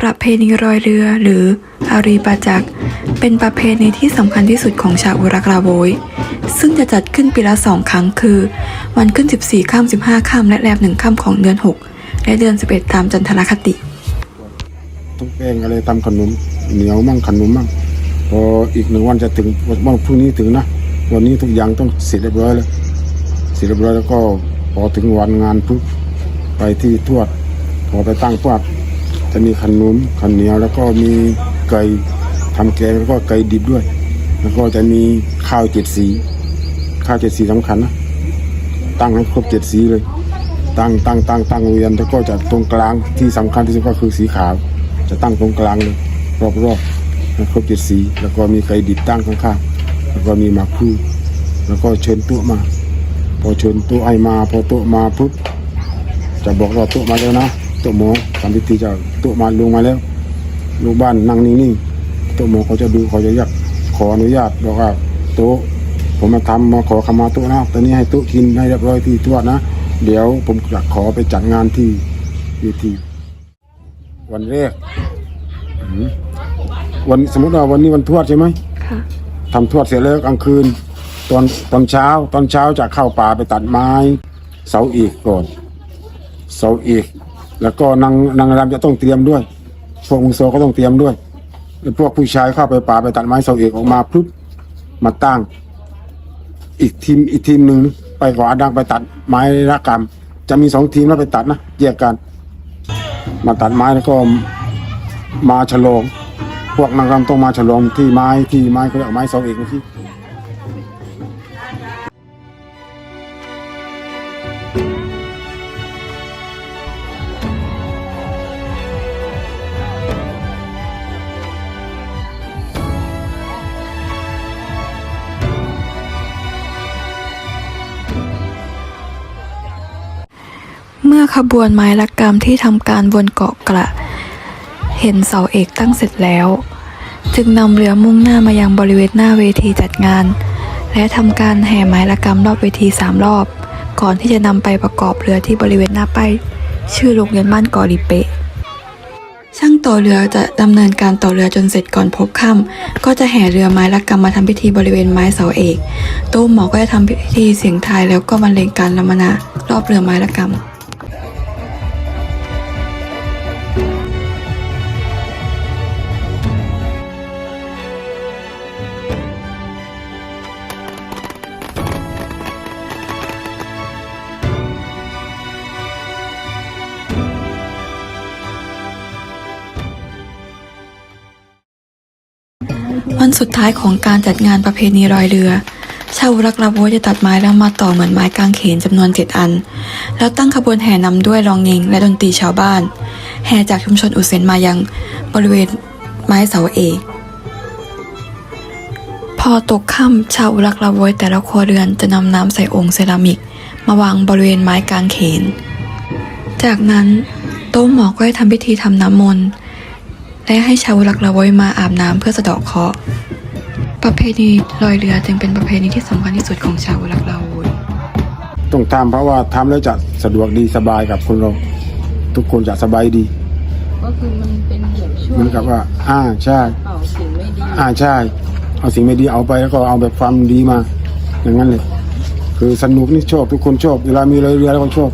ประเพณีรอยเรือหรืออารีปาจัก เป็นประเพณีที่สำคัญที่สุดของชาวอุรักลาโวยซึ่งจะจัดขึ้นปีละสองครั้งคือ วันขึ้น 14ข้าม15ข้ามและแรมหนึ่งข้ามของเดือน 6 และเดือน 11 ตามจันทรคติ ทุกแป้งอะไรทำขนมเหนียวมั่งขนมมั่งพออีกหนึ่งวันจะถึงวันพรุ่งนี้ถึงนะ วันนี้ทุกอย่างต้องเสร็จเรียบร้อยแล้วเสร็จเรียบร้อยแล้วก็พอถึงวันงานปุ๊บไปที่ทวดพอไปตั้งทวด จะมีขนมขนเหนียวแล้วก็มีไก่ทำแกงแล้วก็ไก่ดิบด้วย แล้วก็จะมีข้าวเจ็ดสีข้าวเจ็ดสีสำคัญนะตั้งให้ครบเจ็ดสีเลย ตั้งตั้งตั้งตั้งเวียนแล้วก็จะตรงกลางที่สำคัญที่สุดก็คือสีขาว จะตั้งตรงกลางเลยรอบๆให้ครบเจ็ดสีแล้วก็มีไก่ดิบตั้งข้างๆแล้วก็มีหมากพลูแล้วก็เชิญต๊ะมา พอเชิญต๊ะให้มา พอต๊ะมาปุ๊บจะบอกว่าต๊ะมาแล้วนะ ต๊ะหมอทำพิธีจะโต๊ะมาลงมาแล้วลูกบ้านนั่งนิ่งๆโต๊ะหมอเขาจะดูเขาจะยักขออนุญาตบอกว่าโต๊ะผมมาทำมาขอขมาโต๊ะนะตอนนี้ให้โต๊ะกินให้เรียบร้อยที่ทวดนะ เดี๋ยวผมจะขอไปจัดงานที่เวทีวันแรกอืมวันสมมติว่าวันนี้วันทวดใช่ไหมค่ะทำทวดเสร็จแล้วกลางคืน ตอนตอนเช้า ตอนเช้าจะเข้าป่าไปตัดไม้ เสาเอกก่อน เสาเอก แล้วก็นางนางรำจะต้องเตรียมด้วย พวกมุโซก็ต้องเตรียมด้วยพวกผู้ชายเข้าไปป่าไปตัดไม้เสาเอกออกมาปุ๊บมาตั้ง อีกทีมอีกทีมหนึ่งไปขออาดังไปตัดไม้ระกรรม จะมีสองทีมแล้วไปตัดนะแยกกัน มาตัดไม้แล้วก็มาฉลอง พวกนางรำต้องมาฉลองที่ไม้ที่ไม้เขาเรียกไม้เสาเอกที่ ขบวนไม้ละกรรมที่ทำการบนเกาะกระ เห็นเสาเอกตั้งเสร็จแล้ว จึงนำเรือมุ่งหน้ามายังบริเวณหน้าเวทีจัดงาน และทำการแห่ไม้ละกรรมรอบเวทีสามรอบ ก่อนที่จะนำไปประกอบเรือที่บริเวณหน้าป้ายชื่อโรงเรียนบ้านกอริเปะช่างต่อเรือจะดำเนินการต่อเรือจนเสร็จก่อนพบค่ำก็จะแห่เรือไม้ละกรรมมาทำพิธีบริเวณไม้เสาเอกโต้มหมอก็จะทำพิธีเสียงทายแล้วก็บรรเลงการลำมนารอบเรือไม้ละกรรม วันสุดท้ายของการจัดงานประเพณีรอยเรือ ชาวรักลาโวจะตัดไม้แล้วมาต่อเหมือนไม้กางเขนจำนวนเจ็ดอัน แล้วตั้งขบวนแห่นำด้วยรองเงงและดนตรีชาวบ้าน แห่จากชุมชนอุเซนมายังบริเวณไม้เสาเอกพอตกค่ำชาวอุรักลาโวยแต่ละครัวเรือนจะนำน้ำใส่องค์เซรามิก มาวางบริเวณไม้กางเขน จากนั้นโต๊ะหมอก็ได้ทำพิธีทำน้ำมนต์ และให้ชาวลักละไวยมาอาบน้ำเพื่อสะเดาะเคราะห์ประเพณีลอยเรือจึงเป็นประเพณีที่สำคัญที่สุดของชาวลักละไวยต้องทำเพราะว่าทำแล้วจะสะดวกดีสบายกับคนเรา ทุกคนจะสบายดี ก็คือมันเป็นเหตุช่วเหมือนกับว่า อ่าใช่เป่าสิ่งไม่ดีอ่าใช่ เอาสิ่งไม่ดีเอาไปแล้วก็เอาแบบความดีมา อย่างนั้นเลย คือสนุกนี่ชอบทุกคนชอบเวลามีเรือเรือแล้วก็ชอบ